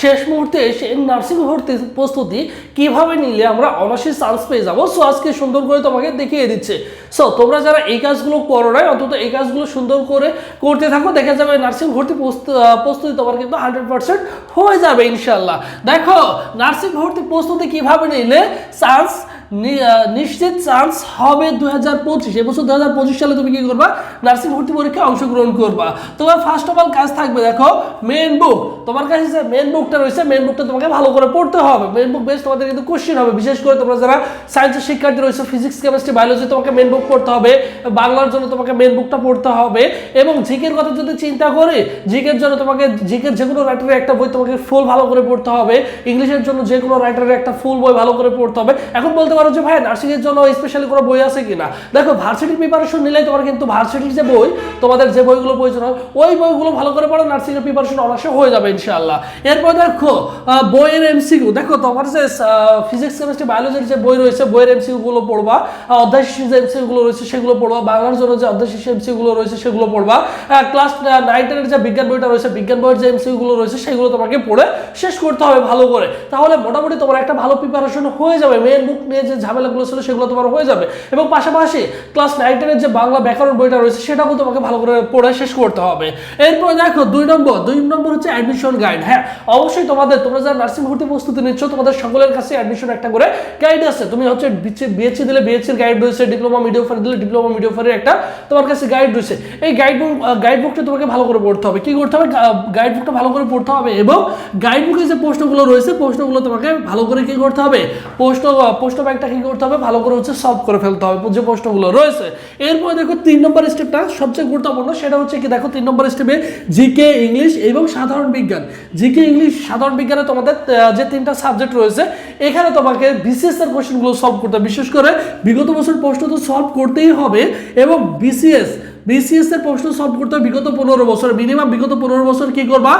শেষ মুহূর্তে এসে নার্সিং ভর্তি প্রস্তুতি কীভাবে নিলে আমরা অনার্সের চান্স পেয়ে যাব? সো আজকে সুন্দর করে তোমাকে দেখিয়ে দিচ্ছে। সো তোমরা যারা এই কাজগুলো করো নাই, অন্তত এই কাজগুলো সুন্দর করে করতে থাকো। দেখা যাবে নার্সিং ভর্তি প্রস্তু- প্রস্তুতি তোমার কিন্তু হান্ড্রেড পার্সেন্ট হয়ে যাবে ইনশাল্লাহ দেখো নার্সিং ভর্তি প্রস্তুতি কীভাবে নিলে চান্স নিশ্চিত চান্স হবে দু হাজার পঁচিশ। এবছর দু হাজার পঁচিশ সালে তুমি কি করবা? নার্সিং ভর্তি পরীক্ষায় অংশগ্রহণ করবা। তোমার ফার্স্ট অফ অল কাজ থাকবে, দেখো মেন বুক তোমার কাছে যে মেন বুকটা রয়েছে মেন বুকটা তোমাকে ভালো করে পড়তে হবে। মেন বুক বেশ তোমাদের কিন্তু কোশ্চেন হবে। বিশেষ করে তোমরা যারা সায়েন্সের শিক্ষার্থী রয়েছে ফিজিক্স কেমিস্ট্রি বায়োলজি তোমাকে মেন বুক পড়তে হবে। বাংলার জন্য তোমাকে মেন বুকটা পড়তে হবে। এবং জিকের কথা যদি চিন্তা করি, জিকের জন্য তোমাকে, জিকের যে কোনো রাইটারের একটা বই তোমাকে ফুল ভালো করে পড়তে হবে। ইংলিশের জন্য যে কোনো রাইটারের একটা ফুল বই ভালো করে পড়তে হবে। এখন বলতে পারো যে ভাই নার্সিং এর জন্য স্পেশালি কোনো বই আছে কিনা? দেখো ভার্সিটির প্রিপারেশন নিলেই তোমার কিন্তু ভার্সিটির যে বই, তোমাদের যে বইগুলো প্রয়োজন হয়, ওই বইগুলো ভালো করে পড়ো নার্সিং এর প্রিপারেশন অনার্সে হয়ে যাবে ইনশাআল্লাহ। এরপর দেখো বইয়ের এমসিকিউ দেখো তোমার যে ফিজিক্স কেমিস্ট্রি বায়োলজির যে বই রয়েছে, বইয়ের এমসিকিউ গুলো পড়বা অধ্যায় যে এমসিকিউ গুলো রয়েছে, সেগুলো পড়বা, বাংলার জন্য যে অধ্যায় শেষে এমসিকিউ গুলো রয়েছে, সেগুলো পড়বা ক্লাস নাইন টেনের যে বিজ্ঞান বইটা রয়েছে, বিজ্ঞান বইয়ের যে এমসিকিউ গুলো রয়েছে, সেগুলো তোমাকে পড়ে শেষ করতে হবে ভালো করে। তাহলে মোটামুটি তোমার একটা ভালো প্রিপারেশন হয়ে যাবে মেন বুক নিয়ে যে ঝামেলাগুলো ছিল সেগুলো তোমার হয়ে যাবে। এবং পাশাপাশি ক্লাস নাইন যে বাংলা ব্যাকরণ বইটা রয়েছে সেটাও তোমাকে ভালো করে পড়ে শেষ করতে হবে। এরপর দেখো, দুই নম্বর দুই নম্বর হচ্ছে অ্যাডমিশন গাইড হ্যাঁ অবশ্যই তোমাদের, তোমরা যারা নার্সিং ভর্তি প্রস্তুতি নিচ্ছ, তোমাদের সকলের কাছে অ্যাডমিশন একটা করে গাইড আছে। তুমি হচ্ছে বিএসসি দিলে বিএসসির গাইড রয়েছে ডিপ্লোমা মিডিওফার দিলে ডিপ্লোমা মিডিওফারের একটা তোমার কাছে গাইড রয়েছে। এই গাইড বুক গাইড বুকটা তোমাকে ভালো করে পড়তে হবে। কি করতে হবে? গাইড বুকটা ভালো করে পড়তে হবে এবং গাইড বুকে যে প্রশ্নগুলো রয়েছে, প্রশ্নগুলো তোমাকে ভালো করে কি করতে হবে? প্রশ্ন প্রশ্ন ব্যাংকটা কি করতে হবে? ভালো করে হচ্ছে সলভ করে ফেলতে হবে। যে প্রশ্নগুলো রয়েছে। এরপরে দেখো, তিন নম্বর স্টেপটা সবচেয়ে গুরুত্বপূর্ণ। সেটা হচ্ছে কি, দেখো, তিন নম্বর স্টেপে জিকে ইংলিশ এবং সাধারণ বিজ্ঞান। জিকে ইংলিশ সাধারণ বিজ্ঞানে তোমাদের যে তিনটা সাবজেক্ট রয়েছে, এখানে তোমাকে বিসিএস এর কোশ্চেনগুলো সলভ করতে বিশেষ করে বিগত বছর প্রশ্ন তো সলভ করতেই হবে এবং বিসিএস বিসিএস এর প্রশ্ন সলভ করতে হবে বিগত পনেরো বছর। মিনিমাম বিগত পনেরো বছর কি করবা?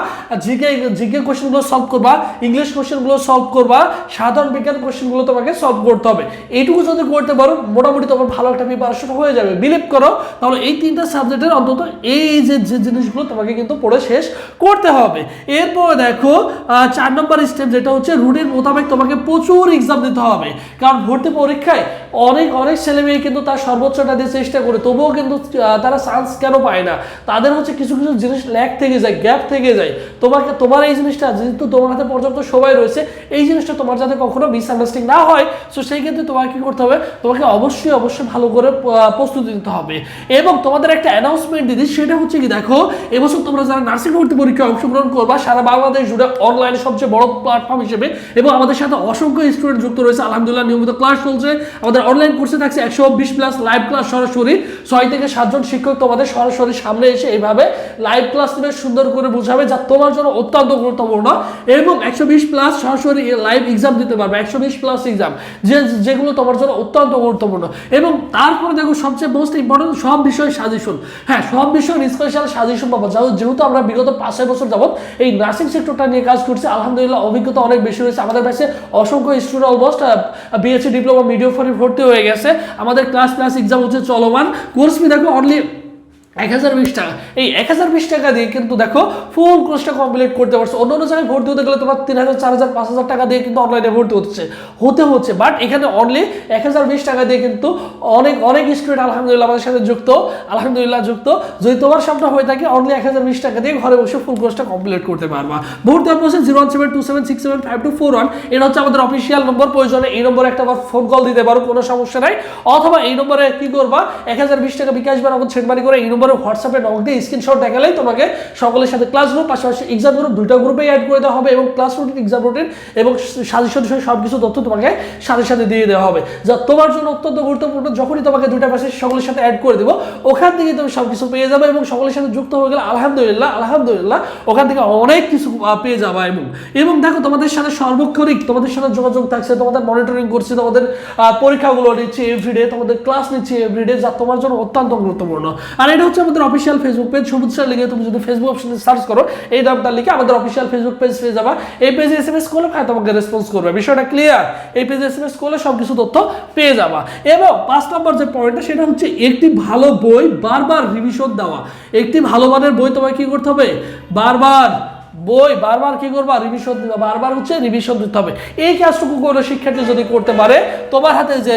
জিকে জিকে কোশ্চেনগুলো সলভ করবা ইংলিশ কোশ্চেনগুলো সলভ করবা, সাধারণ বিজ্ঞান কোশ্চেনগুলো তোমাকে সলভ করতে হবে। এইটুকু যদি করতে পারো, মোটামুটি তোমার ভালো একটা প্রিপারেশন হয়ে যাবে। বিলিভ করো, তাহলে এই তিনটা সাবজেক্টের অন্তত এই যে যে জিনিসগুলো তোমাকে কিন্তু পড়ে শেষ করতে হবে। এরপর দেখো চার নম্বর স্টেপ যেটা হচ্ছে রুটিন মোতাবেক তোমাকে প্রচুর এক্সাম দিতে হবে। কারণ ভর্তি পরীক্ষায় অনেক অনেক ছেলে মেয়ে কিন্তু তার সর্বোচ্চটা দিয়ে চেষ্টা করে। তবুও কিন্তু তারা চান্স কেন পায় না? তাদের হচ্ছে কিছু কিছু জিনিস ল্যাক থেকে যায় গ্যাপ থেকে যায়। তোমাকে, তোমার এই জিনিসটা যেহেতু তোমার হাতে পর্যাপ্ত সময় রয়েছে, এই জিনিসটা তোমার যাতে কখনো মিসআন্ডারস্ট্যান্ডিং না হয় সো সেই ক্ষেত্রে তোমাকে কি করতে হবে? তোমাকে অবশ্যই অবশ্যই ভালো করে প্রস্তুতি নিতে হবে। এবং তোমাদের একটা অ্যানাউন্সমেন্ট দিদি, সেটা হচ্ছে কি দেখো, এবছর তোমরা যারা নার্সিং ভর্তি পরীক্ষায় অংশগ্রহণ করবা, সারা বাংলাদেশ জুড়ে অনলাইনে সবচেয়ে বড় প্ল্যাটফর্ম হিসেবে, এবং আমাদের সাথে অসংখ্য স্টুডেন্ট যুক্ত রয়েছে, আলহামদুলিল্লাহ নিয়মিত ক্লাস চলছে। আমাদের অনলাইন কোর্সে থাকছে একশো বিশ প্লাস লাইভ ক্লাস সরাসরি, ছয় থেকে সাতজন শিক্ষক তোমাদের সরাসরি সামনে এসে এইভাবে লাইভ ক্লাস নেবে সুন্দর করে বোঝাবে যা তোমার জন্য অত্যন্ত গুরুত্বপূর্ণ এবং একশো বিশ প্লাস সরাসরি লাইভ এক্সাম দিতে পারবে, একশো বিশ প্লাস এক্সাম যে, যেগুলো তোমার জন্য অত্যন্ত গুরুত্বপূর্ণ। এবং তারপরে দেখো সবচেয়ে মোস্ট ইম্পর্টেন্ট সব বিষয় সাজেশন হ্যাঁ সব বিষয় স্পেশাল সাজেশন পাবো। যেহেতু আমরা বিগত পাঁচ ছয় বছর যাবত এই নার্সিং সেক্টরটা নিয়ে কাজ করছি, আলহামদুলিল্লাহ অভিজ্ঞতা অনেক বেশি রয়েছে আমাদের কাছে অসংখ্য স্টুডেন্ট অলমোস্ট বিএসসি ডিপ্লোমা মিডিও ফোরে ভর্তি হয়ে গেছে। আমাদের ক্লাস ক্লাস এক্সাম হচ্ছে চলমান। কোর্স ফি দেখো অনলি এক হাজার বিশ টাকা। এই এক হাজার বিশ টাকা দিয়ে কিন্তু দেখো ফুল কোর্সটা কমপ্লিট করতে পারছ। অন্য অন্য জায়গায় ভর্তি হতে গেলে তোমার তিন হাজার, চার হাজার, পাঁচ হাজার টাকা দিয়ে কিন্তু অনলাইনে ভর্তি হচ্ছে, হতে হচ্ছে। বাট এখানে অনলি এক হাজার বিশ টাকা দিয়ে কিন্তু অনেক অনেক স্টুডেন্ট আলহামদুলিল্লাহ আমাদের সাথে যুক্ত, আলহামদুলিল্লাহ যুক্ত। যদি তোমার সামনে হয়ে থাকে অনলি এক হাজার বিশ টাকা দিয়ে ঘরে বসে ফুল কোর্সটা কমপ্লিট করতে পারবা। ভর্তি হওয়ার process zero one seven two seven six seven five two four one এটা হচ্ছে আমাদের অফিসিয়াল নম্বর প্রয়োজনে এই নম্বরে একটা আবার ফোন কল দিতে পারো, কোনো সমস্যা নাই। অথবা এই নম্বরে কি করবা, এক হাজার বিশ টাকা বিকাশ বা নগদ সেটমানি করে এই নম্বরে হোয়াটসঅ্যাপে নক দিয়ে স্ক্রিনশট দেখালেই তোমাকে সকলের সাথে ক্লাস গ্রুপ পাশাপাশি এক্সাম গ্রুপ দুইটা গ্রুপে অ্যাড করে দেওয়া হবে এবং ক্লাস রুটিন এক্সাম রুটিন এবং সাজেশন সহ সব কিছু তথ্য তোমাকে সাথে সাথে দিয়ে দেওয়া হবে। যা তোমার জন্য অত্যন্ত গুরুত্বপূর্ণ, যখনই তোমাকে দুইটা পাশে সকলের সাথে অ্যাড করে দেবো, ওখান থেকে তুমি সব কিছু পেয়ে যাবে এবং সকলের সাথে যুক্ত হয়ে গেলে আলহামদুলিল্লাহ আলহামদুলিল্লাহ, ওখান থেকে অনেক কিছু পেয়ে যাবা এবং এবং দেখো তোমাদের সাথে সর্বক্ষণিক তোমাদের সাথে যোগাযোগ থাকছে, তোমাদের মনিটরিং করছে, তোমাদের পরীক্ষাগুলো নিচ্ছে এভরিডে তোমাদের ক্লাস নিচ্ছে এভরিডে যা তোমার জন্য অত্যন্ত গুরুত্বপূর্ণ। আর এটা হচ্ছে আমাদের অফিসিয়াল ফেসবুক পেজ সবুজ সার লিখে তুমি যদি ফেসবুক অপশনে সার্চ করো, এই নামটা লিখে আমাদের অফিসিয়াল ফেসবুক পেজ পেয়ে যাবা। এই পেজে এস এম এস করলে হ্যাঁ তোমাকে রেসপন্স করবে। বিষয়টা ক্লিয়ার এই পেজে এস এম এস করলে সব কিছু তথ্য পেয়ে যাবা। এবং পাঁচ নম্বর যে পয়েন্টটা সেটা হচ্ছে একটি ভালো বই বারবার রিভিশন দেওয়া। একটি ভালো মানের বই তোমায় কি করতে হবে? বারবার বই বারবার কি করবা? রিভিশন দিবা, বারবার হচ্ছে রিভিশন দিতে হবে। এই কাজটুকু কোনো শিক্ষার্থী যদি করতে পারে, তোমার হাতে যে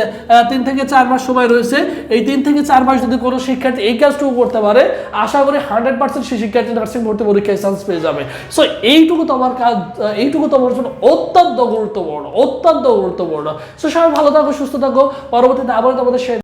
তিন থেকে চার মাস সময় রয়েছে, এই তিন থেকে চার মাস যদি কোনো শিক্ষার্থী এই কাজটুকু করতে পারে, আশা করি হান্ড্রেড পার্সেন্ট সেই শিক্ষার্থী নার্সিং ভর্তি পরীক্ষায় চান্স পেয়ে যাবে। সো এইটুকু তোমার কাজ এইটুকু তোমার জন্য অত্যন্ত গুরুত্বপূর্ণ অত্যন্ত গুরুত্বপূর্ণ। সো সবাই ভালো থাকো, সুস্থ থাকো। পরবর্তীতে আবার তোমাদের